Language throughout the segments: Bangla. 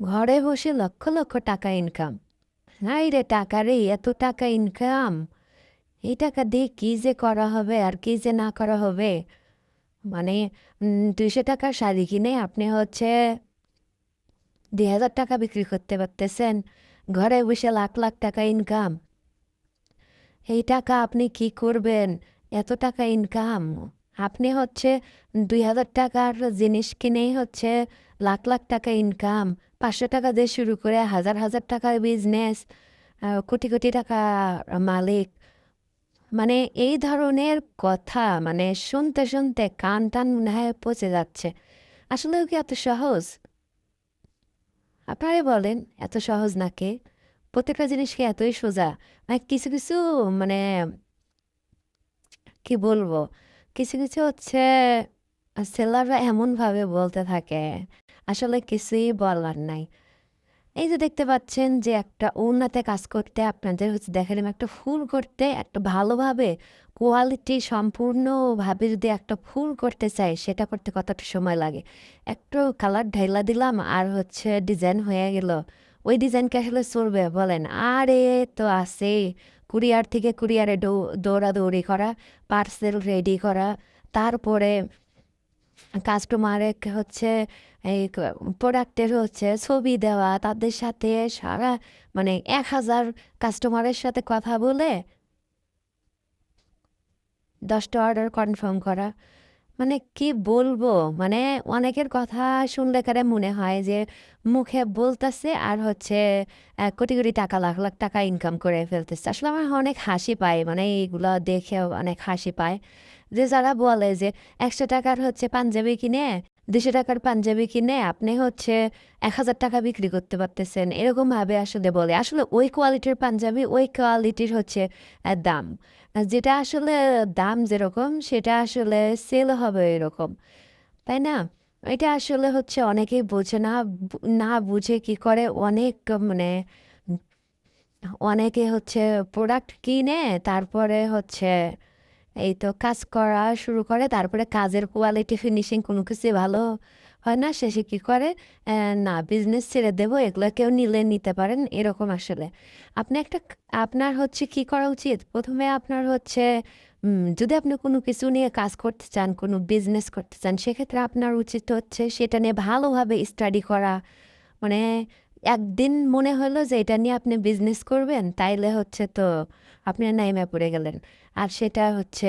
ঘরে বসে লক্ষ লক্ষ টাকা ইনকাম নাই রে টাকা রে, এত টাকা ইনকাম এই টাকা দিয়ে কী যে করা হবে আর কী যে না করা হবে? মানে দুইশো টাকার শাড়ি কিনে আপনি হচ্ছে দুই হাজার টাকা বিক্রি করতে পারতেছেন। ঘরে বসে লাখ লাখ টাকা ইনকাম এই টাকা আপনি কি করবেন? এত টাকা ইনকাম আপনি হচ্ছে দুই হাজার টাকার জিনিস কিনেই হচ্ছে লাখ লাখ টাকা ইনকাম পাঁচশো টাকা দিয়ে শুরু করে হাজার হাজার টাকার বিজনেস কোটি কোটি টাকা মালিক। মানে এই ধরনের কথা মানে শুনতে শুনতে কান টান মনে হয় পচে যাচ্ছে। আসলেও কি এত সহজ? আপনারাই বলেন, এত সহজ নাকি? প্রত্যেকটা জিনিস কি এতই সোজা? মানে কিছু কিছু মানে কি বলব? কিছু কিছু হচ্ছে সেলাররা এমনভাবে বলতে থাকে, আসলে কিছুই বলার নাই। এই যে দেখতে পাচ্ছেন যে একটা উন্নতে কাজ করতে আপনাদের হচ্ছে দেখালাম একটা ফুল করতে, একটা ভালোভাবে কোয়ালিটি সম্পূর্ণভাবে যদি একটা ফুল করতে চাই, সেটা করতে কতটা সময় লাগে? একটু কালার ঢাইলা দিলাম আর হচ্ছে ডিজাইন হয়ে গেল। ওই ডিজাইনকে আসলে চলবে বলেন। আরে তো আছে কুরিয়ার থেকে কুরিয়ারে দৌড়াদৌড়ি করা, পার্সেল রেডি করা, তারপরে কাস্টমারে হচ্ছে, এই প্রোডাক্টের হচ্ছে ছবি দেওয়া, তাদের সাথে সারা মানে এক হাজার কাস্টমারের সাথে কথা বলে দশটা অর্ডার কনফার্ম করা। মানে কি বলব? মানে অনেকের কথা শুনলে কারে মনে হয় যে মুখে বলতেছে আর হচ্ছে কোটি কোটি টাকা, লাখ লাখ টাকা ইনকাম করে ফেলতেছে। আসলে আমার অনেক হাসি পায় মানে এইগুলো দেখে অনেক হাসি পায়। যে যারা বলে যে একশো টাকার হচ্ছে পাঞ্জাবি কিনে, দুশো টাকার পাঞ্জাবি কিনে আপনি হচ্ছে এক হাজার টাকা বিক্রি করতে পারতেছেন। এরকমভাবে আসলে বলে। আসলে ওই কোয়ালিটির পাঞ্জাবি, ওই কোয়ালিটির হচ্ছে দাম। যেটা আসলে দাম যেরকম, সেটা আসলে সেল হবে এরকম। তাই না? এটা আসলে হচ্ছে অনেকেই বোঝে না না বুঝে কি করে অনেক মানে অনেকে হচ্ছে প্রোডাক্ট কিনে, তারপরে হচ্ছে এই তো কাজ করা শুরু করে, তারপরে কাজের কোয়ালিটি ফিনিশিং কোনো কিছু ভালো হয় না, শেষে কী করে? না বিজনেস ছেড়ে দেবো, এগুলো কেউ নিলে নিতে পারেন, এরকম আসলে। আপনি একটা আপনার হচ্ছে কি করা উচিত? প্রথমে আপনার হচ্ছে যদি আপনি কোনো কিছু নিয়ে কাজ করতে চান, কোনো বিজনেস করতে চান, সেক্ষেত্রে আপনার উচিত হচ্ছে সেটা নিয়ে ভালোভাবে স্টাডি করা। মানে একদিন মনে হলো যে এটা নিয়ে আপনি বিজনেস করবেন, তাইলে হচ্ছে তো আপনি নাইমে পড়ে গেলেন। আর সেটা হচ্ছে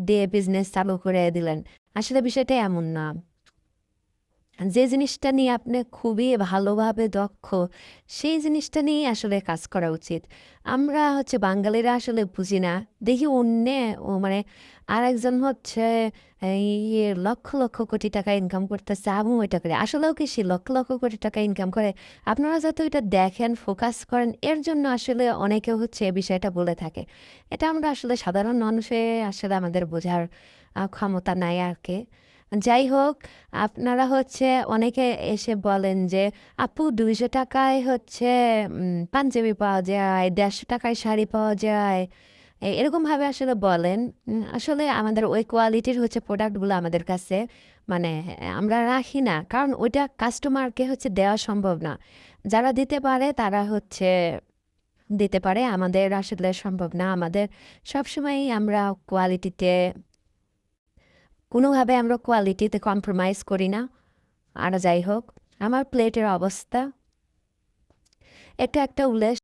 দিয়ে বিজনেস চালু করে দিলেন। আসলে বিষয়টা এমন না। যে জিনিসটা নিয়ে আপনি খুবই ভালোভাবে দক্ষ, সেই জিনিসটা নিয়েই আসলে কাজ করা উচিত। আমরা হচ্ছে বাঙালিরা আসলে বুঝি না। দেখি অন্য, ও মানে আর একজন হচ্ছে ইয়ে লক্ষ লক্ষ কোটি টাকা ইনকাম করতেছে আমি ওইটা করে। আসলেও কি সে লক্ষ লক্ষ কোটি টাকা ইনকাম করে? আপনারা যত এটা দেখেন ফোকাস করেন, এর জন্য আসলে অনেকে হচ্ছে এ বিষয়টা বলে থাকে। এটা আমরা আসলে সাধারণ মানুষে আসলে আমাদের বোঝার ক্ষমতা নাই আর কি। যাই হোক, আপনারা হচ্ছে অনেকে এসে বলেন যে, আপু, দুইশো টাকায় হচ্ছে পাঞ্জাবি পাওয়া যায়, দেড়শো টাকায় শাড়ি পাওয়া যায়। এরকমভাবে আসলে বলেন। আসলে আমাদের ওই কোয়ালিটির হচ্ছে প্রোডাক্টগুলো আমাদের কাছে মানে আমরা রাখি না। কারণ ওইটা কাস্টমারকে হচ্ছে দেওয়া সম্ভব না। যারা দিতে পারে, তারা হচ্ছে দিতে পারে। আমাদের আসলে সম্ভব না। আমাদের সবসময়ই আমরা কোয়ালিটিতে কোনোভাবে আমরা কোয়ালিটিতে কম্প্রোমাইজ করি না। আর যাই হোক, আমার প্লেটের অবস্থা। এটা একটা উল্লেখ